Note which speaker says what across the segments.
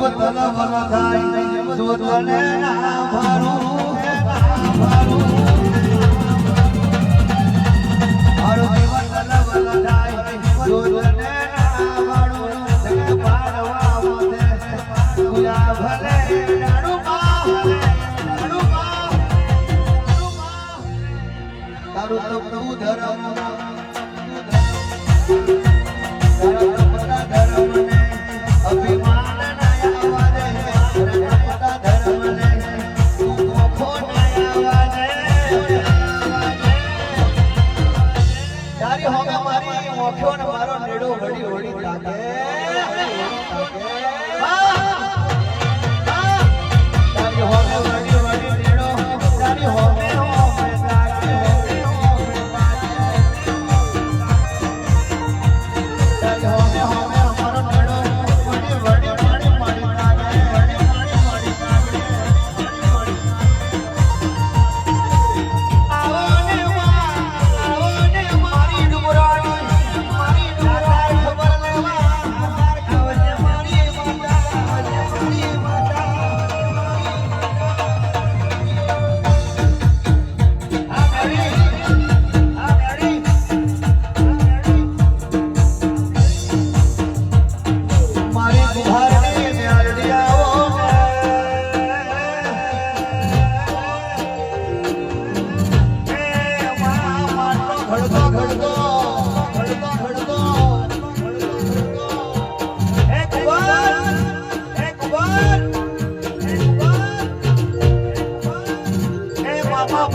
Speaker 1: જેમ ભરો. ¡Ahora! ¡Ahora!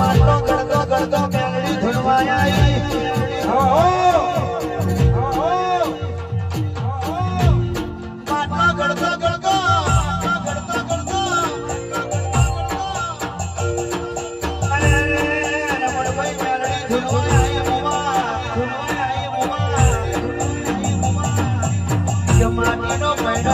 Speaker 1: ગણતો ગણતો ગણતો બેંગડી ધૂળવાયા હો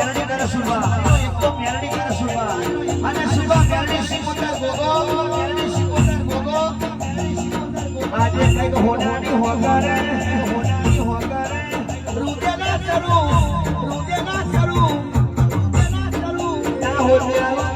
Speaker 1: મેલડી કરે સુભા તો મેલડી કરે સુભા અને સુભા મેલડી સિકોતર ગોગો મેલડી સિકોતર ગોગો આજે કંઈક હોડાની હોગરે. હોડાની હોગરે. રૂટે ના ચરું. રૂટે ના ચરું. રૂટે ના ચરું. ના હોડે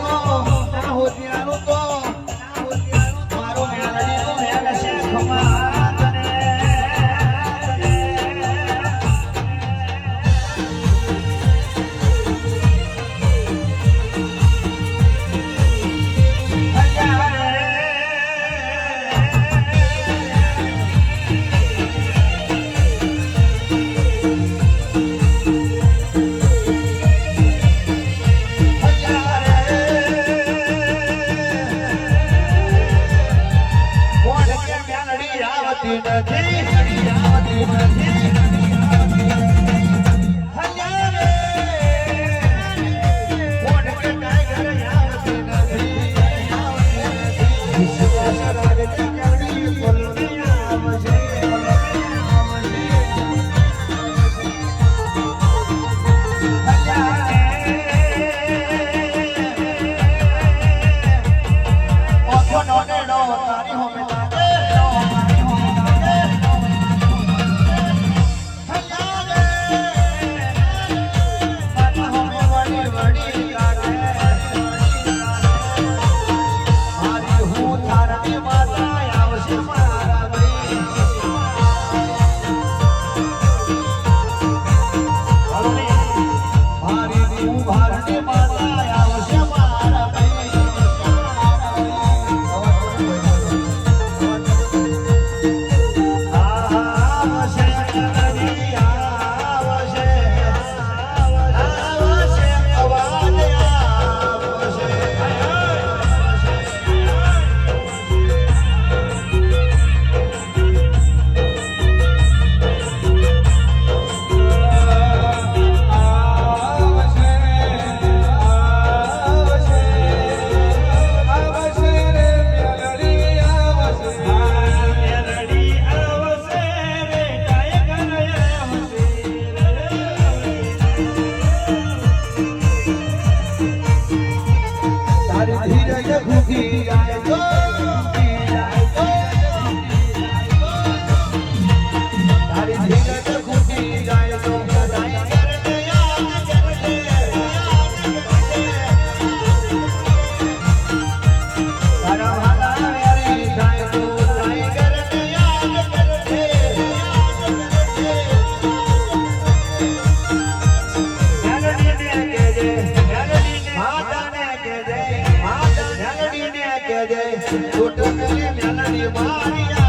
Speaker 1: નથી નથી Yeah.